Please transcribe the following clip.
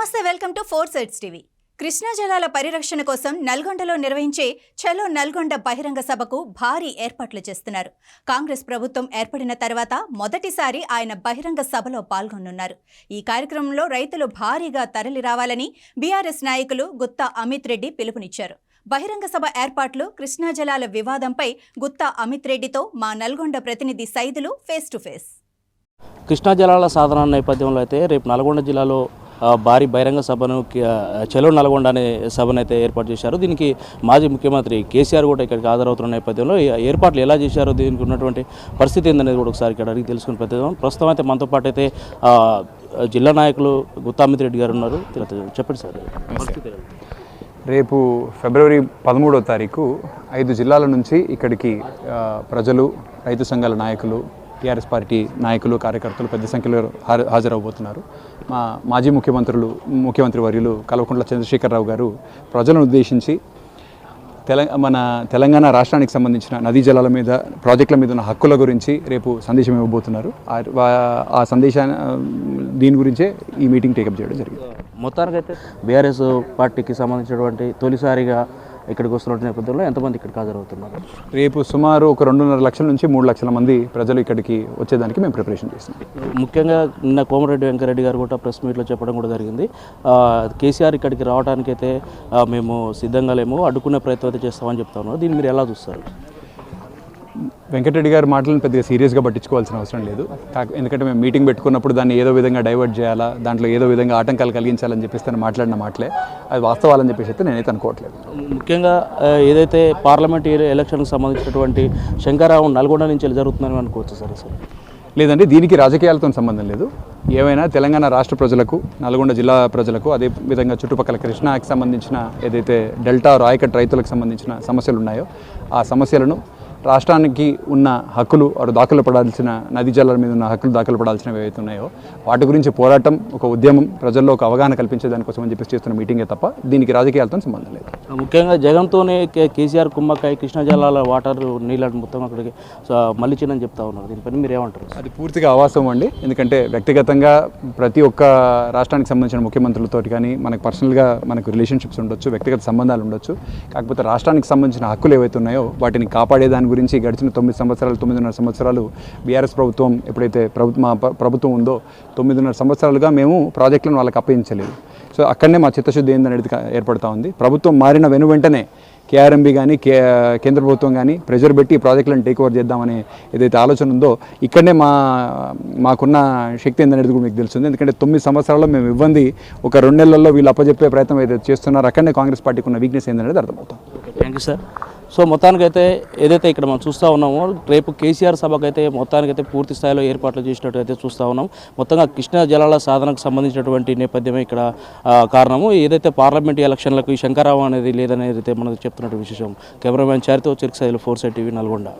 Welcome to four sides TV. Krishna జలాల పరిరక్షణ కోసం నల్గొండలో నిర్వహించే చలో నల్గొండ బహిరంగ సభకు భారీ ఏర్పాట్లు చేస్తున్నారు. కాంగ్రెస్ ప్రభుత్వం ఏర్పడిన తర్వాత మొదటిసారి ఆయన బహిరంగ సభలో పాల్గొనున్నారు ఈ కార్యక్రమంలో రైతులు భారీగా తరలి రావాలని బీఆర్ఎస్ నాయకులు గుత్తా అమిత్ రెడ్డి పిలుపునిచ్చారు. బహిరంగ సభ ఏర్పాట్లు కృష్ణా జలాల వివాదంపై గుత్తా అమిత్ రెడ్డితో మా నల్గొండ ప్రతినిధి Saidulu face to face. Krishna జలాల సాధన నేపథ్యంలో అయితే రేపు నల్గొండ జిల్లాలో భారీ బహిరంగ సభను చెలో నల్గొండ అనే సభను అయితే ఏర్పాటు చేశారు. దీనికి మాజీ ముఖ్యమంత్రి కేసీఆర్ కూడా ఇక్కడికి హాజరవుతున్న నేపథ్యంలో ఏర్పాట్లు ఎలా చేశారో దీనికి ఉన్నటువంటి పరిస్థితి ఏందనేది కూడా ఒకసారి ఇక్కడ అడిగి తెలుసుకుని ప్రతిదాం. ప్రస్తుతం అయితే మనతో పాటు అయితే జిల్లా నాయకులు గుత్తామిత్ రెడ్డి గారు ఉన్నారు. చెప్పండి సార్ రేపు ఫిబ్రవరి పదమూడో తారీఖు ఐదు జిల్లాల నుంచి ఇక్కడికి ప్రజలు రైతు సంఘాల నాయకులు టీఆర్ఎస్ పార్టీ నాయకులు కార్యకర్తలు పెద్ద సంఖ్యలో హాజరవబోతున్నారు మా మాజీ ముఖ్యమంత్రులు ముఖ్యమంత్రి వర్యులు కల్వకుంట్ల చంద్రశేఖరరావు గారు ప్రజలను ఉద్దేశించి తెల మన తెలంగాణ రాష్ట్రానికి సంబంధించిన నదీ జలాల మీద ప్రాజెక్టుల మీద ఉన్న హక్కుల గురించి రేపు సందేశం ఇవ్వబోతున్నారు. ఆ- సందేశాన్ని దీని గురించే ఈ మీటింగ్ టేకప్ చేయడం జరిగింది. మొత్తానికైతే బీఆర్ఎస్ పార్టీకి సంబంధించినటువంటి తొలిసారిగా ఇక్కడికి వస్తున్న నేపథ్యంలో ఎంతమంది ఇక్కడికి హాజరవుతున్నారు? రేపు సుమారు ఒక రెండున్నర లక్షల నుంచి మూడు లక్షల మంది ప్రజలు ఇక్కడికి వచ్చేదానికి మేము ప్రిపరేషన్ చేస్తున్నాం. ముఖ్యంగా నిన్న కోమరెడ్డి వెంకరెడ్డి గారు కూడా ప్రెస్ మీట్లో చెప్పడం కూడా జరిగింది. కేసీఆర్ ఇక్కడికి రావడానికైతే మేము సిద్ధంగా లేము అడ్డుకునే ప్రయత్నం అయితే చేస్తామని చెప్తా ఉన్నారు. దీన్ని మీరు ఎలా చూస్తారు? వెంకటరెడ్డి గారి మాటలను పెద్దగా సీరియస్గా పట్టించుకోవాల్సిన అవసరం లేదు. కాక ఎందుకంటే మేము మీటింగ్ పెట్టుకున్నప్పుడు దాన్ని ఏదో విధంగా డైవర్ట్ చేయాలా దాంట్లో ఏదో విధంగా ఆటంకాలు కలిగించాలని చెప్పేసి తను మాట్లాడిన మాటలే. అది వాస్తవాలని చెప్పేసి అయితే నేనైతే అనుకోవట్లేదు. ముఖ్యంగా ఏదైతే పార్లమెంట్ ఎలక్షన్కి సంబంధించినటువంటి శంకరావు నల్గొండ నుంచి వెళ్ళి జరుగుతుందని అనుకోవచ్చు సార్ అసలు? లేదంటే దీనికి రాజకీయాలతో సంబంధం లేదు. ఏమైనా తెలంగాణ రాష్ట్ర ప్రజలకు నల్గొండ జిల్లా ప్రజలకు అదే విధంగా చుట్టుపక్కల కృష్ణాకి సంబంధించిన ఏదైతే డెల్టా రాయకట్ రైతులకు సంబంధించిన సమస్యలు ఉన్నాయో ఆ సమస్యలను రాష్ట్రానికి ఉన్న హక్కులు వారు దాఖలు పడాల్సిన నదీ జలాల మీద ఉన్న హక్కులు దాఖలు పడాల్సినవి ఏవైతే ఉన్నాయో వాటి గురించి పోరాటం ఒక ఉద్యమం ప్రజల్లో ఒక అవగాహన కల్పించే దానికోసం అని చెప్పేసి చేస్తున్న మీటింగే తప్ప దీనికి రాజకీయాలతో సంబంధం లేదు. ముఖ్యంగా జగన్తోనే కేసీఆర్ కుమ్మకాయ కృష్ణా జలాల వాటర్ నీళ్ళ మొత్తం అక్కడికి మళ్ళించిందని చెప్తా ఉన్నారు. దీనిపైన మీరు ఏమంటారు అది పూర్తిగా అవాస్తవం అండి. ఎందుకంటే వ్యక్తిగతంగా ప్రతి ఒక్క రాష్ట్రానికి సంబంధించిన ముఖ్యమంత్రులతో కానీ మనకు పర్సనల్గా మనకు రిలేషన్షిప్స్ ఉండొచ్చు వ్యక్తిగత సంబంధాలు ఉండొచ్చు. కాకపోతే రాష్ట్రానికి సంబంధించిన హక్కులు ఏవైతే ఉన్నాయో వాటిని కాపాడే దాని గురించి గడిచిన తొమ్మిది సంవత్సరాలు తొమ్మిదిన్నర సంవత్సరాలు బీఆర్ఎస్ ప్రభుత్వం ఎప్పుడైతే ప్రభుత్వ మా ప్రభుత్వం ఉందో తొమ్మిదిన్నర సంవత్సరాలుగా మేము ప్రాజెక్టులను వాళ్ళకి అప్పగించలేదు. సో అక్కడనే మా చిత్తశుద్ధి ఏందనేది కా- ఏర్పడతా ఉంది. ప్రభుత్వం మారిన వెను వెంటనే కేఆర్ఎంబి కానీ కే కేంద్ర ప్రభుత్వం కానీ ప్రెజర్ పెట్టి ఈ ప్రాజెక్టులను టేక్ ఓవర్ చేద్దామనే ఏదైతే ఆలోచన ఉందో ఇక్కడనే మా మాకున్న శక్తి ఏందనేది కూడా మీకు తెలుస్తుంది. ఎందుకంటే తొమ్మిది సంవత్సరాల్లో మేము ఇవ్వండి ఒక రెండు నెలల్లో వీళ్ళు అప్పచెప్పే ప్రయత్నం ఏదైతే చేస్తున్నారో అక్కడనే కాంగ్రెస్ పార్టీకి ఉన్న వీక్నెస్ ఏందనేది అర్థమవుతాం థ్యాంక్ యూ సార్ సో మొత్తానికైతే ఏదైతే ఇక్కడ మనం చూస్తూ ఉన్నామో రేపు కేసీఆర్ సభకైతే మొత్తానికైతే పూర్తి స్థాయిలో ఏర్పాట్లు చేసినట్టు అయితే చూస్తూ ఉన్నాం. మొత్తంగా కృష్ణా జలాల సాధనకు సంబంధించినటువంటి నేపథ్యమే ఇక్కడ కారణము. ఏదైతే పార్లమెంట్ ఎలక్షన్లకు ఈ శంకరావు అనేది లేదనేది అయితే మనకు చెప్తున్నట్టు విశేషం. కెమెరామ్యాన్ చారితో చిరుకు సైలు ఫోర్ సైడ్ టీవీ నల్గొండ.